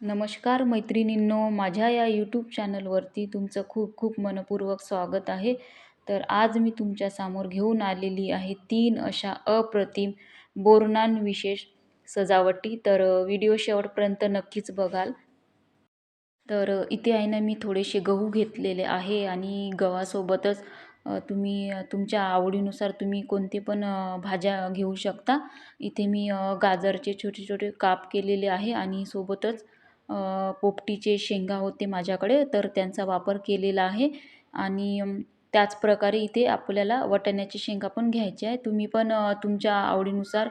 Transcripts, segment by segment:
नमस्कार मैत्रिणींनो माझ्या या यूट्यूब चॅनलवरती तुमचं खूप खूप मनपूर्वक स्वागत आहे. तर आज मी तुमच्यासमोर घेऊन आलेली आहे तीन अशा अप्रतिम बोरनान विशेष सजावटी. तर व्हिडिओ शेवटपर्यंत नक्कीच बघाल. तर इथे आहे ना मी थोडेसे गहू घेतलेले आहे आणि गव्हासोबतच तुम्ही तुमच्या आवडीनुसार तुम्ही कोणते पण भाज्या घेऊ शकता. इथे मी गाजरचे छोटे छोटे काप केलेले आहे आणि सोबतच पोपटीचे शेंगा होते माझ्याकडे तर त्यांचा वापर केलेला आहे. आणि त्याच प्रकारे इथे आपल्याला वाटाण्याची शेंगा पण घ्यायच्या आहे तुम्ही पण तुमच्या आवडीनुसार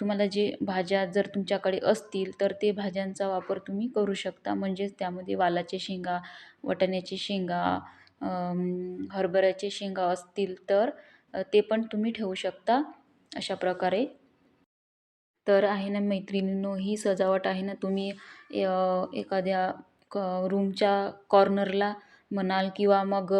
तुम्हाला जे भाज्या जर तुमच्याकडे असतील तर ते भाज्यांचा वापर तुम्ही करू शकता. म्हणजेच त्यामध्ये वालाचे शेंगा वाटाण्याची शेंगा हरभऱ्याचे शेंगा असतील तर ते पण तुम्ही ठेवू शकता. अशा प्रकारे तर आहे ना मैत्रिणींनो ही सजावट आहे ना तुम्ही एखाद्या क रूमच्या कॉर्नरला म्हणाल किंवा मग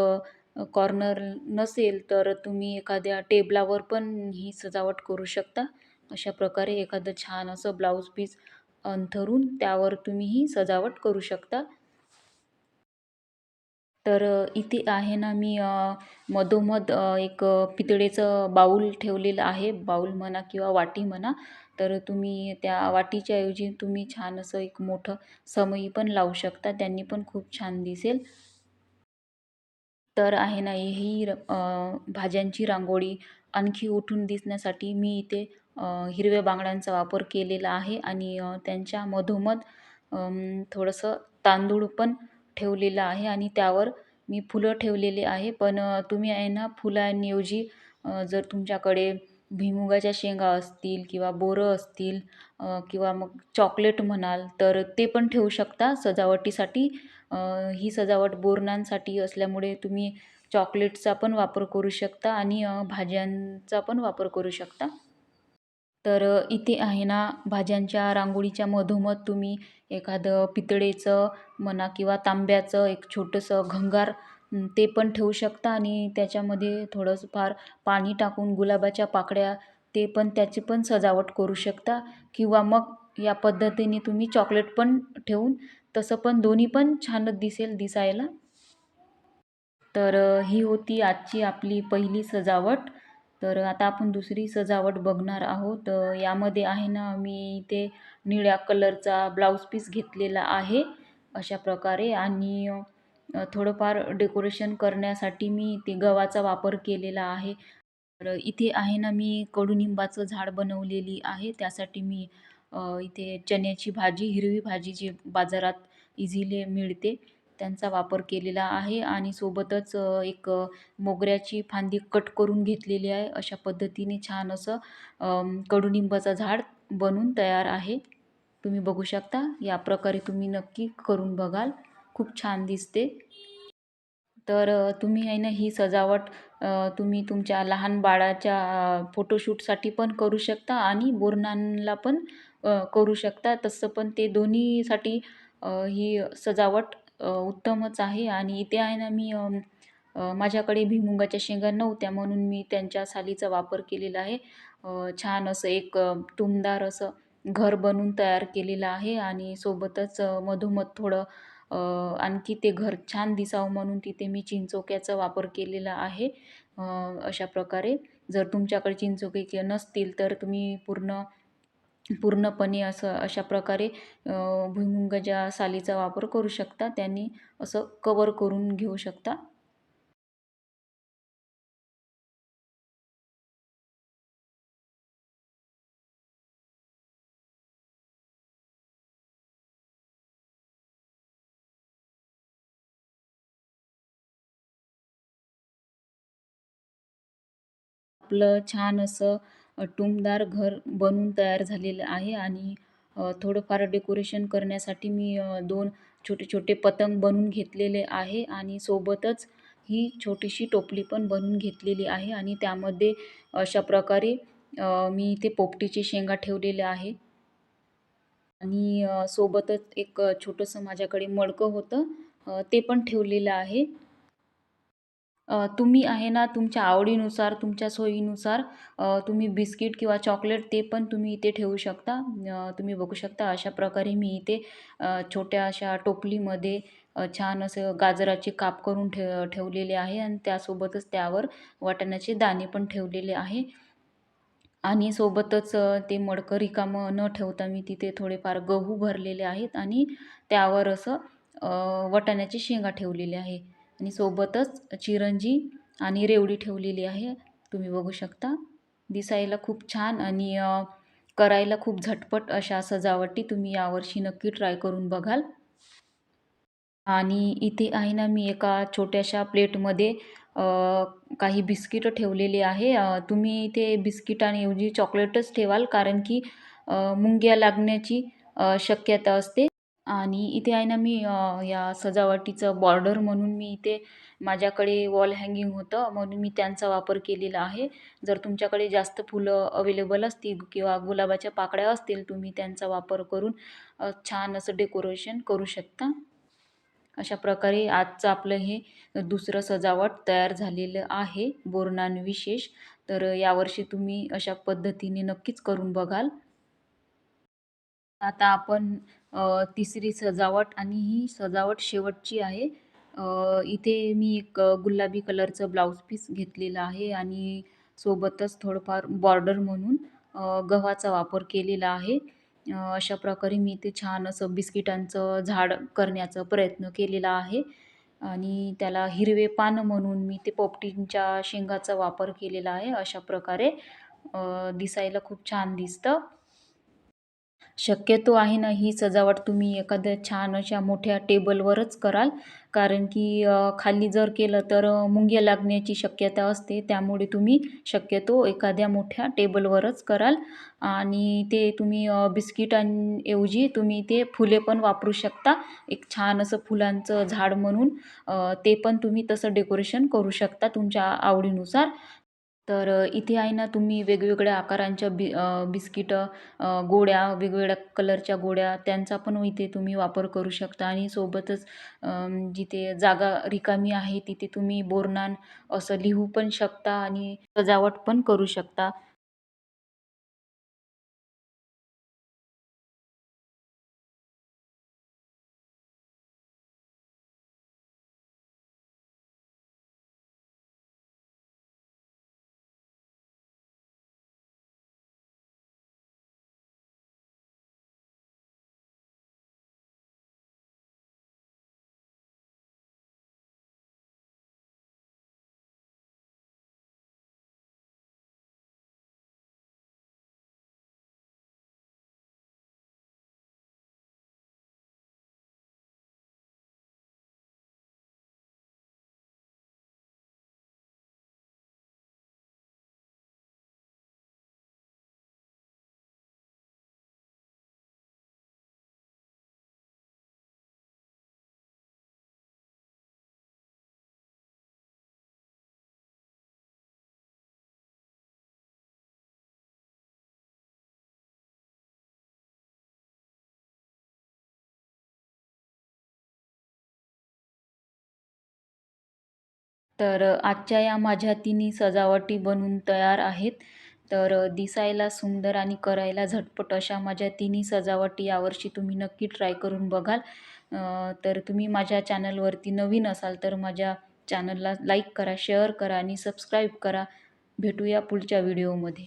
कॉर्नर नसेल तर तुम्ही एखाद्या टेबलावर पण ही सजावट करू शकता. अशा प्रकारे एखादं छान असं ब्लाऊज पीस अंथरून त्यावर तुम्ही ही सजावट करू शकता. तर इथे आहे ना मी मधोमध एक पितळेचं बाऊल ठेवलेलं आहे. बाऊल म्हणा किंवा वाटी म्हणा. तर तुम्ही त्या वाटीच्या ऐवजी तुम्ही छान असं एक मोठं समई पण लावू शकता. त्यांनी पण खूप छान दिसेल. तर आहे ना ही भाज्यांची रांगोळी आणखी उठून दिसण्यासाठी मी इथे हिरव्या बांगड्यांचा वापर केलेला आहे. आणि त्यांच्या मधोमध थोडंसं तांदूळ पण ठेवलेलं आहे आणि त्यावर मी फुलं ठेवलेले आहे. पण तुम्ही आहे ना फुलांऐवजी जर तुमच्याकडे भुईमुगाच्या शेंगा असतील किंवा बोरं असतील किंवा मग चॉकलेट म्हणाल तर ते पण ठेवू शकता सजावटीसाठी. ही सजावट बोरणांसाठी असल्यामुळे तुम्ही चॉकलेटचा पण वापर करू शकता आणि भाज्यांचा पण वापर करू शकता. तर इथे आहे ना भाज्यांच्या रांगोळीच्या मधोमध तुम्ही एखादं पितळेचं म्हणा किंवा तांब्याचं एक छोटंसं घंगार ते पण ठेवू शकता आणि त्याच्यामध्ये थोडंसं फार पाणी टाकून गुलाबाच्या पाकळ्या ते पण त्याची पण सजावट करू शकता. किंवा मग या पद्धतीने तुम्ही चॉकलेट पण ठेवून तसं पण दोन्ही पण छानच दिसेल दिसायला. तर ही होती आजची आपली पहिली सजावट. तर आता आपण दुसरी सजावट बघणार आहोत. यामध्ये आहे ना मी इथे निळ्या कलरचा ब्लाऊज पीस घेतलेला आहे अशा प्रकारे. आणि थोडंफार डेकोरेशन करण्यासाठी मी ते गव्हाचा वापर केलेला आहे. तर इथे आहे ना मी कडुनिंबाचं झाड बनवलेली आहे. त्यासाठी मी इथे चण्याची भाजी हिरवी भाजी जी बाजारात इझिली मिळते. त्यांचा वापर केलेला आहे आणि सोबतच एक मोगऱ्याची फांदी कट करून घेतलेली आहे. अशा पद्धतीने छान असं कडुनिंबाचं झाड बनून तयार आहे. तुम्ही बघू शकता. या प्रकारे तुम्ही नक्की करून बघाल. खूप छान दिसते. तर तुम्ही आहे ना ही सजावट तुम्ही तुमच्या लहान बाळाच्या फोटोशूटसाठी पण करू शकता आणि बोरणांना पण करू शकता. तसं पण ते दोन्हीसाठी ही सजावट उत्तमच आहे आणि इथे आहे ना मी माझ्याकडे भुईमुगाच्या शेंगा नव्हत्या म्हणून मी त्यांच्या सालीचा वापर केलेला आहे. छान असं एक टुमदार असं घर बनवून तयार केलेलं आहे आणि सोबतच मधोमध थोडं आणखी ते घर छान दिसावं म्हणून तिथे मी चिंचोक्याचा वापर केलेला आहे अशा प्रकारे. जर तुमच्याकडे चिंचोके नसतील तर तुम्ही पूर्ण पूर्णपणे असं अशा प्रकारे भुईमुगाच्या सालीचा वापर करू शकता. त्यांनी असं कवर करून घेऊ शकता. आपलं छान असं टुमदार घर बनून तयार झालेलं आहे आणि थोडंफार डेकोरेशन करण्यासाठी मी दोन छोटे छोटे पतंग बनवून घेतलेले आहे आणि सोबतच ही छोटीशी टोपली पण बनवून घेतलेली आहे आणि त्यामध्ये अशा प्रकारे मी इथे पोपटीचे शेंगा ठेवलेले आहे. आणि सोबतच एक छोटंसं माझ्याकडे मडकं होतं ते पण ठेवलेलं आहे. तुम्ही आहे ना तुमच्या आवडीनुसार तुमच्या सोयीनुसार तुम्ही बिस्किट किंवा चॉकलेट ते पण तुम्ही इथे ठेवू शकता. तुम्ही बघू शकता अशा प्रकारे मी इथे छोट्या अशा टोपलीमध्ये छान असं गाजराचे काप करून ठेव ठेवलेले आहे आणि त्यासोबतच त्यावर वाटाण्याचे दाणे पण ठेवलेले आहे. आणि सोबतच ते मडकं रिकामं न ठेवता मी तिथे थोडेफार गहू भरलेले आहेत आणि त्यावर असं वाटाण्याची शेंगा ठेवलेली आहे. आणि सोबतच चिरंजी आणि रेवडी ठेवलेली आहे. तुम्ही बघू शकता. दिसायला खूप छान आणि करायला खूप झटपट अशा सजावटी तुम्ही यावर्षी नक्की ट्राय करून बघाल. आणि इथे आहे ना मी एका छोट्याशा प्लेटमध्ये काही बिस्किटं ठेवलेली आहे. तुम्ही इथे बिस्किटांऐवजी चॉकलेटच ठेवाल कारण की मुंग्या लागण्याची शक्यता असते. आणि इथे आहे ना मी या सजावटीचं बॉर्डर म्हणून मी इथे माझ्याकडे वॉल हँगिंग होतं म्हणून मी त्यांचा वापर केलेला आहे. जर तुमच्याकडे जास्त फुलं अवेलेबल असतील किंवा गुलाबाच्या पाकळ्या असतील तुम्ही त्यांचा वापर करून छान असं डेकोरेशन करू शकता. अशा प्रकारे आजचं आपलं हे दुसरं सजावट तयार झालेलं आहे बोरनान विशेष तर यावर्षी तुम्ही अशा पद्धतीने नक्कीच करून बघाल. आता आपण अ, तिसरी सजावट आणि ही सजावट शेवटची आहे. अ, इथे मी एक गुलाबी कलरचं ब्लाऊज पीस घेतलेलं आहे आणि सोबतच थोडंफार बॉर्डर म्हणून अ, गव्हाचा वापर केलेला आहे. अ, अशा प्रकारे मी इथे छान असं बिस्किटांचं झाड करण्याचा प्रयत्न केलेला आहे. आणि त्याला हिरवे पान म्हणून मी ते पोपटींच्या शेंगाचा वापर केलेला आहे. अशा प्रकारे अ, दिसायला खूप छान दिसतं. शक्यतो आहे ना ही सजावट तुम्ही एखाद्या छान अशा मोठ्या टेबलवरच कराल. कारण की खाली जर केलं तर मुंग्या लागण्याची शक्यता असते. त्यामुळे तुम्ही शक्यतो एखाद्या मोठ्या टेबलवरच कराल. आणि ते तुम्ही बिस्किटांऐवजी तुम्ही ते फुले पण वापरू शकता. एक छान असं फुलांचं झाड म्हणून ते पण तुम्ही तसं डेकोरेशन करू शकता तुमच्या आवडीनुसार. तर इथे आहे ना तुम्ही वेगवेगळ्या आकारांच्या बि बिस्किटं गोळ्या वेगवेगळ्या कलरच्या गोळ्या त्यांचा पण इथे तुम्ही वापर करू शकता. आणि सोबतच जिथे जागा रिकामी आहे तिथे तुम्ही बोरनान असं लिहू पण शकता आणि सजावट पण करू शकता. तर आजच्या या माझ्या तिन्ही सजावटी बनून तयार आहेत. तर दिसायला सुंदर आणि करायला झटपट अशा माझ्या तिन्ही सजावटी यावर्षी तुम्ही नक्की ट्राय करून बघाल. तर तुम्ही माझ्या चॅनलवरती नवीन असाल तर माझ्या चॅनलला लाईक करा शेअर करा आणि सबस्क्राईब करा. भेटूया पुढच्या व्हिडिओमध्ये.